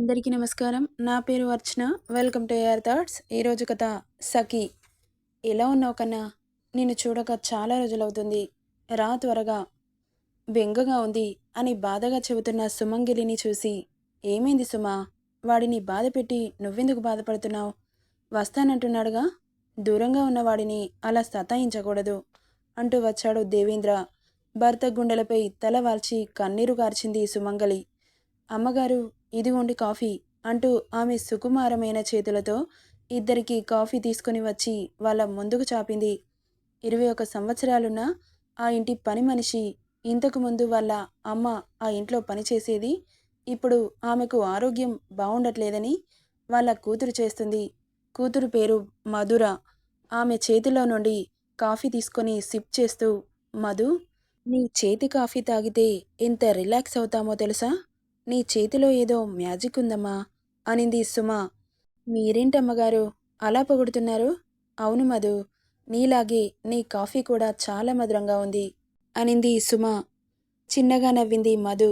అందరికీ నమస్కారం. నా పేరు Archana. Welcome to air thoughts. ఈరోజు కథ సఖీ. ఎలా ఉన్నావు కన్నా? నిన్ను చూడక చాలా రోజులవుతుంది. రా త్వరగా. బెంగగా ఉంది అని బాధగా చెబుతున్న సుమంగిలిని చూసి ఏమైంది సుమా? వాడిని బాధ పెట్టి నువ్వెందుకు బాధపడుతున్నావు? వస్తానంటున్నాడుగా. దూరంగా ఉన్న వాడిని అలా సతాయించకూడదు అంటూ వచ్చాడు దేవేంద్ర. భర్త గుండెలపై తల వాల్చి కన్నీరు కార్చింది సుమంగలి. అమ్మగారు ఇదిగోండి కాఫీ అంటూ ఆమె సుకుమారమైన చేతులతో ఇద్దరికి కాఫీ తీసుకుని వచ్చి వాళ్ళ ముందుకు చాపింది. ఇరవై ఒక సంవత్సరాలున్న ఆ ఇంటి పని మనిషి ఇంతకు ముందు వాళ్ళ అమ్మ ఆ ఇంట్లో పనిచేసేది ఇప్పుడు ఆమెకు ఆరోగ్యం బాగుండట్లేదని వాళ్ళ కూతురు చేస్తుంది. కూతురు పేరు మధుర. ఆమె చేతిలో నుండి కాఫీ తీసుకొని సిప్ చేస్తూ మధు నీ చేతి కాఫీ తాగితే ఎంత రిలాక్స్ అవుతామో తెలుసా? నీ చేతిలో ఏదో మ్యాజిక్ ఉందమ్మా అనింది సుమ. మీరేంటమ్మగారు అలా పొగుడుతున్నారు? అవును మధు నీలాగే నీ కాఫీ కూడా చాలా మధురంగా ఉంది అనింది సుమ. చిన్నగా నవ్వింది మధు.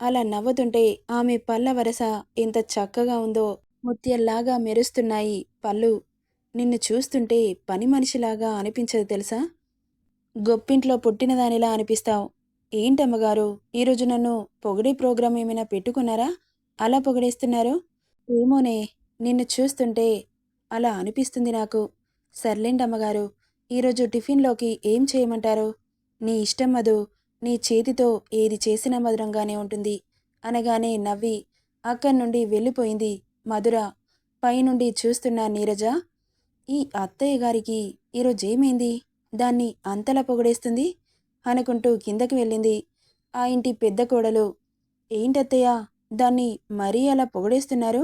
అలా నవ్వుతుంటే ఆమె పళ్ళ వరస ఎంత చక్కగా ఉందో ముత్యల్లాగా మెరుస్తున్నాయి పళ్ళు. నిన్ను చూస్తుంటే పని మనిషిలాగా అనిపించదు తెలుసా? గొప్పింట్లో పుట్టిన దానిలా అనిపిస్తావు. ఏంటమ్మగారు? ఈరోజు నన్ను పొగిడే ప్రోగ్రాం ఏమైనా పెట్టుకున్నారా? అలా పొగిడేస్తున్నారు? ఏమోనే నిన్ను చూస్తుంటే అలా అనిపిస్తుంది నాకు. సర్లేండి అమ్మగారు ఈరోజు టిఫిన్లోకి ఏం చేయమంటారు? నీ ఇష్టం మధు నీ చేతితో ఏది చేసినా మధురంగానే ఉంటుంది. అనగానే నవ్వి అక్కడి నుండి వెళ్ళిపోయింది మధుర. పైనుండి చూస్తున్న నీరజ. ఈ అత్తయ్య గారికి ఈరోజు ఏమైంది దాన్ని అంతలా పొగడేస్తుంది? అనుకుంటూ కిందకి వెళ్ళింది. ఆ ఇంటి పెద్ద కోడలు ఏంటత్తయ్య దాన్ని మరీ అలా పొగడేస్తున్నారు?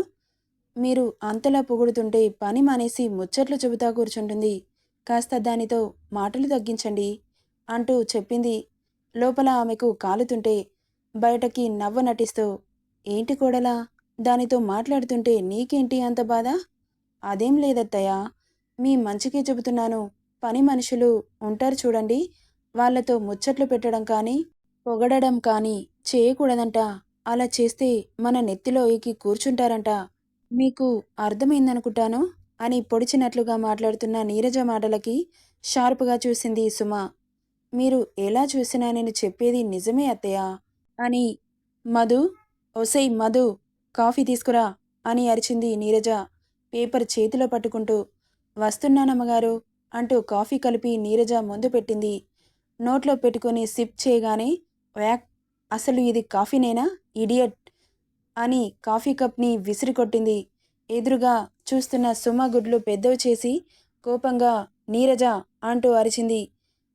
మీరు అంతలా పొగుడుతుంటే పని మానేసి ముచ్చట్లు చెబుతా కూర్చుంటుంది. కాస్త దానితో మాటలు తగ్గించండి అంటూ చెప్పింది. లోపల ఆమెకు కాలుతుంటే బయటకి నవ్వ నటిస్తూ ఏంటి కోడలా దానితో మాట్లాడుతుంటే నీకేంటి అంత బాధ? అదేం లేదత్తయ్య మీ మంచికే చెబుతున్నాను. పని మనుషులు ఉంటారు చూడండి వాళ్ళతో ముచ్చట్లు పెట్టడం కానీ పొగడడం కానీ చేయకూడదంట. అలా చేస్తే మన నెత్తిలో ఎక్కి కూర్చుంటారంట. మీకు అర్థమైందనుకుంటాను? అని పొడిచినట్లుగా మాట్లాడుతున్న నీరజ మాటలకి షార్ప్గా చూసింది సుమ. మీరు ఎలా చూసినా నేను చెప్పేది నిజమే అత్తయ్య. అని మధు ఒసై మధు కాఫీ తీసుకురా అని అరిచింది నీరజ. పేపర్ చేతిలో పట్టుకుంటూ వస్తున్నానమ్మగారు అంటూ కాఫీ కలిపి నీరజ ముందు పెట్టింది. నోట్లో పెట్టుకొని సిప్ చేయగానే వ్యాక్ అసలు ఇది కాఫీనేనా? ఇడియట్ అని కాఫీ కప్ని విసిరికొట్టింది. ఎదురుగా చూస్తున్న సుమ గుడ్లు పెద్దవి చేసి కోపంగా నీరజ అంటూ అరిచింది.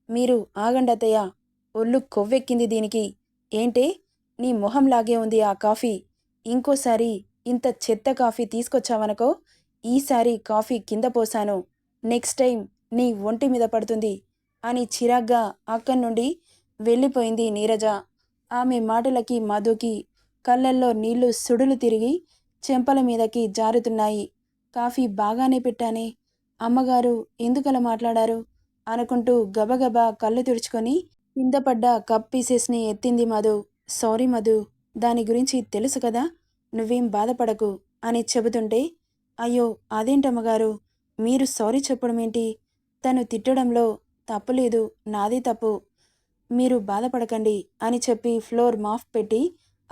మీరు ఆగండతయ్య ఒళ్ళు కొవ్వెక్కింది దీనికి. ఏంటే? నీ మొహంలాగే ఉంది ఆ కాఫీ. ఇంకోసారి ఇంత చెత్త కాఫీ తీసుకొచ్చావనుకో ఈసారి కాఫీ కింద పోసాను. నెక్స్ట్ టైం నీ ఒంటి మీద పడుతుంది. అని చిరాగ్గా అక్కడి నుండి వెళ్ళిపోయింది నీరజ. ఆమె మాటలకి మధుకి కళ్ళల్లో నీళ్ళు సుడులు తిరిగి చెంపల మీదకి జారుతున్నాయి. కాఫీ బాగానే పెట్టానే. అమ్మగారు ఎందుకలా మాట్లాడారు? అనుకుంటూ గబగబా కళ్ళు తుడుచుకొని కింద పడ్డ కప్ పీసెస్ని ఎత్తింది మధు. సారీ మధు దాని గురించి తెలుసు కదా నువ్వేం బాధపడకు అని చెబుతుంటే అయ్యో అదేంటమ్మగారు? మీరు సారీ చెప్పడం ఏంటి? తను తిట్టడంలో తప్పులేదు నాది తప్పు. మీరు బాధపడకండి అని చెప్పి ఫ్లోర్ మాఫ్ పెట్టి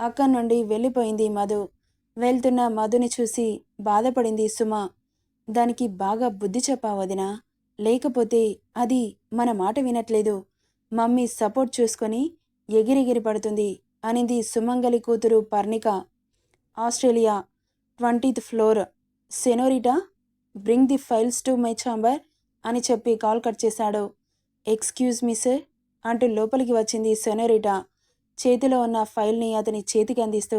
అక్కడి నుండి వెళ్ళిపోయింది మధు. వెళ్తున్న మధుని చూసి బాధపడింది సుమ. దానికి బాగా బుద్ధి చెప్పావదినా లేకపోతే అది మన మాట వినట్లేదు. మమ్మీ సపోర్ట్ చూసుకొని ఎగిరెగిరి పడుతుంది అనింది సుమంగలి కూతురు Parnika. Australia twentieth floor. Senorita bring the files to my chamber అని చెప్పి కాల్ కట్ చేశాడు. ఎక్స్క్యూజ్ మీ సార్ అంటూ లోపలికి వచ్చింది సెనోరిటా చేతిలో ఉన్న ఫైల్ని అతని చేతికి అందిస్తూ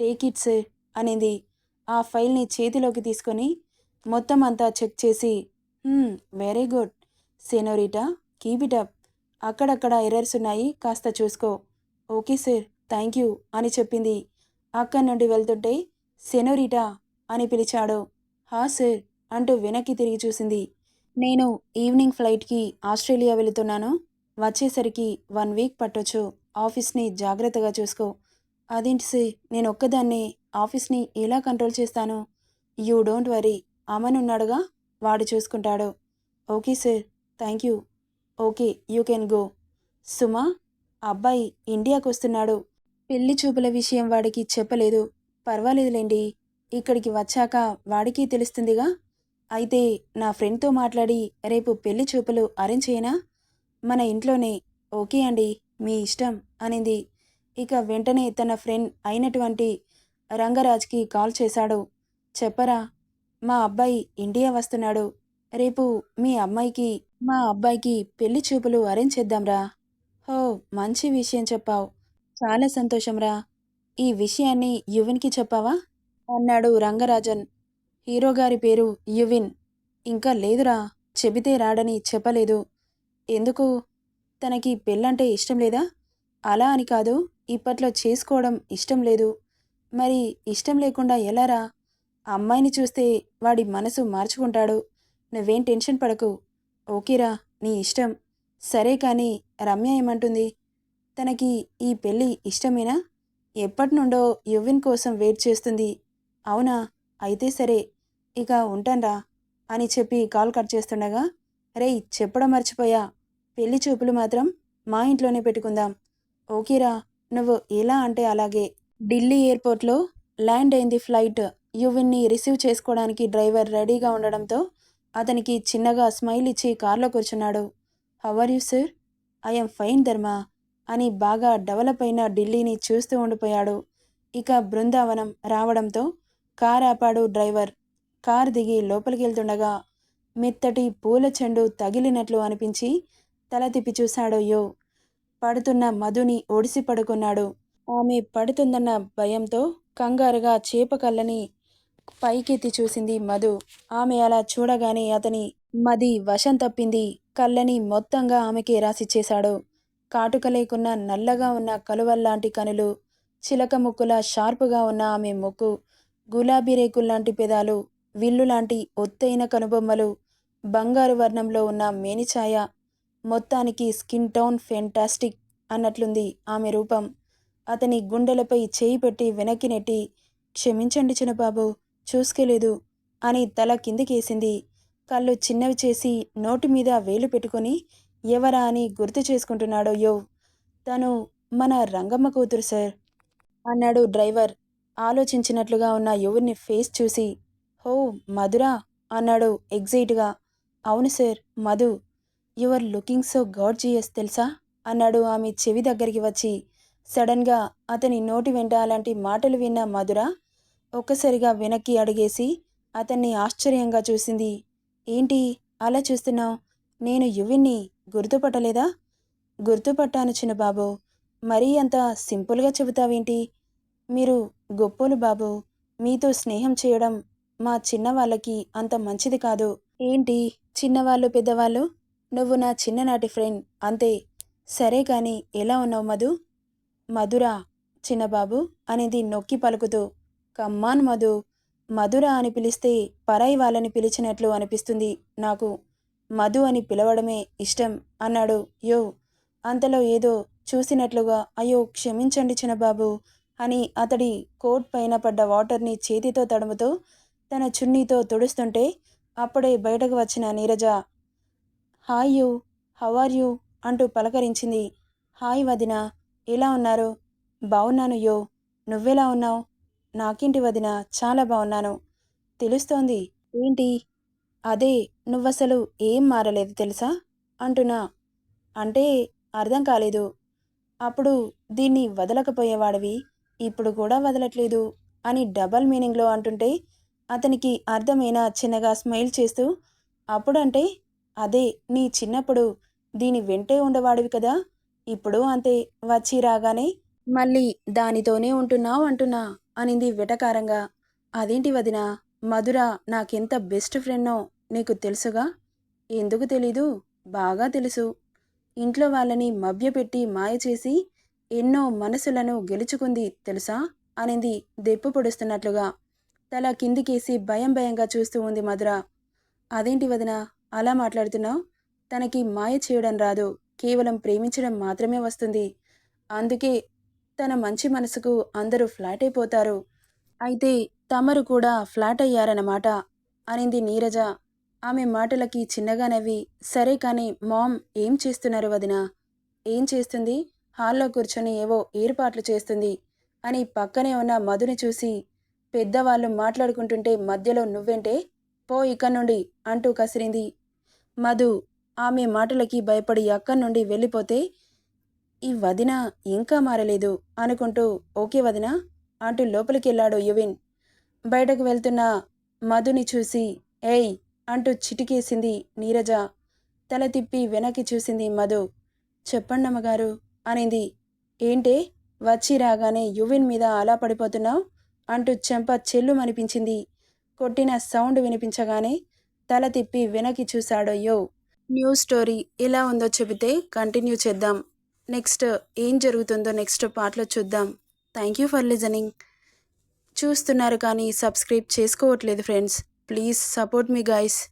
టేక్ ఇట్ సార్ అనింది. ఆ ఫైల్ని చేతిలోకి తీసుకొని మొత్తం అంతా చెక్ చేసి very good. Senorita keep it up. అక్కడక్కడ ఎర్రర్స్ ఉన్నాయి కాస్త చూసుకో. ఓకే సార్ థ్యాంక్ యూ అని చెప్పింది. అక్కడి నుండి వెళ్తుంటే సెనోరిటా అని పిలిచాడు. హా సార్ అంటూ వెనక్కి తిరిగి చూసింది. నేను ఈవినింగ్ ఫ్లైట్కి ఆస్ట్రేలియా వెళుతున్నాను. వచ్చేసరికి వన్ వీక్ పట్టొచ్చు. ఆఫీస్ని జాగ్రత్తగా చూసుకో. అదేంటి సే నేను ఒక్కదాన్ని ఆఫీస్ని ఎలా కంట్రోల్ చేస్తాను? You don't worry. అమన్ ఉన్నాడుగా? వాడు చూసుకుంటాడు. Okay sir thank you. Okay you can go. Suma అబ్బాయి ఇండియాకు వస్తున్నాడు. పెళ్ళి చూపుల విషయం వాడికి చెప్పలేదు. పర్వాలేదులేండి. ఇక్కడికి వచ్చాక వాడికి తెలుస్తుందిగా? అయితే నా ఫ్రెండ్తో మాట్లాడి రేపు పెళ్ళి చూపులు అరేంజ్ చేయనా? మన ఇంట్లోనే ఓకే అండి మీ ఇష్టం అనింది. ఇక వెంటనే తన ఫ్రెండ్ అయినటువంటి రంగరాజ్కి కాల్ చేశాడు. చెప్పరా మా అబ్బాయి ఇండియా వస్తున్నాడు. రేపు మీ అమ్మాయికి మా అబ్బాయికి పెళ్ళి చూపులు అరేంజ్ చేద్దాంరా. హో మంచి విషయం చెప్పావు. చాలా సంతోషంరా. ఈ విషయాన్ని యువన్కి చెప్పావా? అన్నాడు రంగరాజన్. హీరో గారి పేరు యువిన్. ఇంకా లేదురా చెబితే రాడని చెప్పలేదు. ఎందుకు? తనకి పెళ్ళంటే ఇష్టం లేదా? అలా అని కాదు ఇప్పట్లో చేసుకోవడం ఇష్టం లేదు. మరి ఇష్టం లేకుండా ఎలారా? అమ్మాయిని చూస్తే వాడి మనసు మార్చుకుంటాడు. నువ్వేం టెన్షన్ పడకు. ఓకేరా నీ ఇష్టం. సరే కానీ రమ్య ఏమంటుంది? తనకి ఈ పెళ్ళి ఇష్టమేనా? ఎప్పటి నుండో యువిన్ కోసం వెయిట్ చేస్తుంది. అవునా? అయితే సరే ఇక ఉంటాన్రా అని చెప్పి కాల్ కట్ చేస్తుండగా రేయ్ చెప్పడం మర్చిపోయా పెళ్ళి చూపులు మాత్రం మా ఇంట్లోనే పెట్టుకుందాం. ఓకేరా నువ్వు ఎలా అంటే అలాగే. ఢిల్లీ ఎయిర్పోర్ట్లో ల్యాండ్ అయింది ఫ్లైట్. యువిన్ని రిసీవ్ చేసుకోవడానికి డ్రైవర్ రెడీగా ఉండడంతో అతనికి చిన్నగా స్మైల్ ఇచ్చి కార్లో కూర్చున్నాడు. How are you sir? I'm fine Dharma అని బాగా డెవలప్ అయిన ఢిల్లీని చూస్తూ ఉండిపోయాడు. ఇక బృందావనం రావడంతో కార్ ఆపాడు డ్రైవర్. కార్ దిగి లోపలికి వెళ్తుండగా మెత్తటి పూల చెండు తగిలినట్లు అనిపించి తల తిప్పి చూశాడు యో పడుతున్న మధుని ఒడిసి పడుకున్నాడు. ఆమె పడుతుందన్న భయంతో కంగారుగా చేప కళ్ళని పైకెత్తి చూసింది మధు. ఆమె అలా చూడగానే అతని మది వశం తప్పింది. కళ్ళని మొత్తంగా ఆమెకి రాసిచ్చేశాడు. కాటుక లేకున్న నల్లగా ఉన్న కలువల్లాంటి కనులు చిలక ముక్కులా షార్పుగా ఉన్న ఆమె ముక్కు గులాబీ రేకుల్లాంటి పెదాలు విల్లులాంటి ఒత్తైన కనుబొమ్మలు బంగారు వర్ణంలో ఉన్న మేనిఛాయ మొత్తానికి స్కిన్ టోన్ ఫెంటాస్టిక్ అన్నట్లుంది ఆమె రూపం. అతని గుండెలపై చేయి పెట్టి వెనక్కి నెట్టి క్షమించండి చిన్నబాబు చూసుకోలేదు అని తల కిందికేసింది. కళ్ళు చిన్నవి చేసి నోటి మీద వేలు పెట్టుకొని ఎవరా అని గుర్తు చేసుకుంటున్నాడో యో తను మన రంగమ్మ కూతురు సార్ అన్నాడు డ్రైవర్. ఆలోచించినట్లుగా ఉన్న యువని ఫేస్ చూసి హో మధురా అన్నాడు ఎగ్జైట్గా. అవును sir Madhu. Your looking so gorgeous తెలుసా? అన్నాడు ఆమె చెవి దగ్గరికి వచ్చి. సడన్గా అతని నోటి వెంట అలాంటి మాటలు విన్న మధుర ఒక్కసారిగా వెనక్కి అడిగేసి అతన్ని ఆశ్చర్యంగా చూసింది. ఏంటి? అలా చూస్తున్నావు? నేను యువిన్ని గుర్తుపట్టలేదా? గుర్తుపట్టాను చిన్నబాబు. మరీ అంత సింపుల్గా చెబుతావేంటి? మీరు గొప్పోలు బాబు మీతో స్నేహం చేయడం మా చిన్నవాళ్ళకి అంత మంచిది కాదు. ఏంటి? చిన్నవాళ్ళు పెద్దవాళ్ళు? నువ్వు నా చిన్ననాటి ఫ్రెండ్ అంతే. సరే కానీ ఎలా ఉన్నావు మధు? మధురా చిన్నబాబు అనేది నొక్కి పలుకుతూ కమ్మాన్ మధు మధుర అని పిలిస్తే పరాయి వాళ్ళని పిలిచినట్లు అనిపిస్తుంది నాకు. మధు అని పిలవడమే ఇష్టం అన్నాడు. యో అంతలో ఏదో చూసినట్లుగా అయ్యో క్షమించండి చిన్నబాబు అని అతడి కోట్ పైన పడ్డ వాటర్ని చేతితో తడుముతూ తన చున్నీతో తుడుస్తుంటే అప్పుడే బయటకు వచ్చిన Neeraja hi you how are you? అంటూ పలకరించింది. హాయ్ వదిన ఎలా ఉన్నారు? బాగున్నాను యో నువ్వెలా ఉన్నావు? నాకింటి వదిన చాలా బాగున్నాను తెలుస్తోంది. ఏంటి? అదే నువ్వసలు ఏం మారలేదు తెలుసా? అంటున్నా. అంటే అర్థం కాలేదు. అప్పుడు దీన్ని వదలకపోయేవాడివి? ఇప్పుడు కూడా వదలట్లేదు అని డబల్ మీనింగ్లో అంటుంటే అతనికి అర్థమైన చిన్నగా స్మైల్ చేస్తూ అప్పుడంటే అదే నీ చిన్నప్పుడు దీని వెంటే ఉండవాడివి కదా ఇప్పుడు అంతే వచ్చి రాగానే మళ్ళీ దానితోనే ఉంటున్నావు అంటున్నా అనింది వెటకారంగా. అదేంటి వదిన మధుర నాకెంత బెస్ట్ ఫ్రెండ్నో నీకు తెలుసుగా? ఎందుకు తెలీదు? బాగా తెలుసు. ఇంట్లో వాళ్ళని మభ్యపెట్టి మాయ చేసి ఎన్నో మనసులను గెలుచుకుంది తెలుసా? అనింది దెప్పు పొడుస్తున్నట్లుగా. తల కిందికేసి భయం భయంగా చూస్తూ ఉంది మధుర. అదేంటి వదిన అలా మాట్లాడుతున్నావు? తనకి మాయ చేయడం రాదు కేవలం ప్రేమించడం మాత్రమే వస్తుంది. అందుకే తన మంచి మనసుకు అందరూ ఫ్లాట్ అయిపోతారు. అయితే తమరు కూడా ఫ్లాట్ అయ్యారన్నమాట అనింది నీరజ. ఆమె మాటలకి చిన్నగా నవ్వి సరే కానీ మామ్ ఏం చేస్తున్నారు వదిన? ఏం చేస్తుంది? హాల్లో కూర్చొని ఏవో ఏర్పాట్లు చేస్తుంది. అని పక్కనే ఉన్న మధుని చూసి పెద్దవాళ్ళు మాట్లాడుకుంటుంటే మధ్యలో నువ్వేంటే? పో ఇక్కడి నుండి అంటూ కసిరింది. మధు ఆమె మాటలకి భయపడి అక్కడి నుండి వెళ్ళిపోతే ఈ వదిన ఇంకా మారలేదు అనుకుంటూ ఓకే వదిన అంటూ లోపలికి వెళ్ళాడు యువిన్. బయటకు వెళ్తున్న మధుని చూసి ఏయ్ అంటూ చిటికేసింది నీరజ. తల తిప్పి వెనక్కి చూసింది మధు. చెప్పండమ్మగారు అనింది. ఏంటే వచ్చి రాగానే యువిన్ మీద అలా పడిపోతున్నావు? అంటూ చెంప చెల్లుమనిపించింది. కొట్టిన సౌండ్ వినిపించగానే తల తిప్పి వెనక్కి చూశాడయ్యో న్యూస్ న్యూ స్టోరీ ఎలా ఉందో చెబితే కంటిన్యూ చేద్దాం. నెక్స్ట్ ఏం జరుగుతుందో నెక్స్ట్ పార్ట్లో చూద్దాం. Thank you for listening. చూస్తున్నారు కానీ సబ్స్క్రైబ్ చేసుకోవట్లేదు friends. Please support me guys.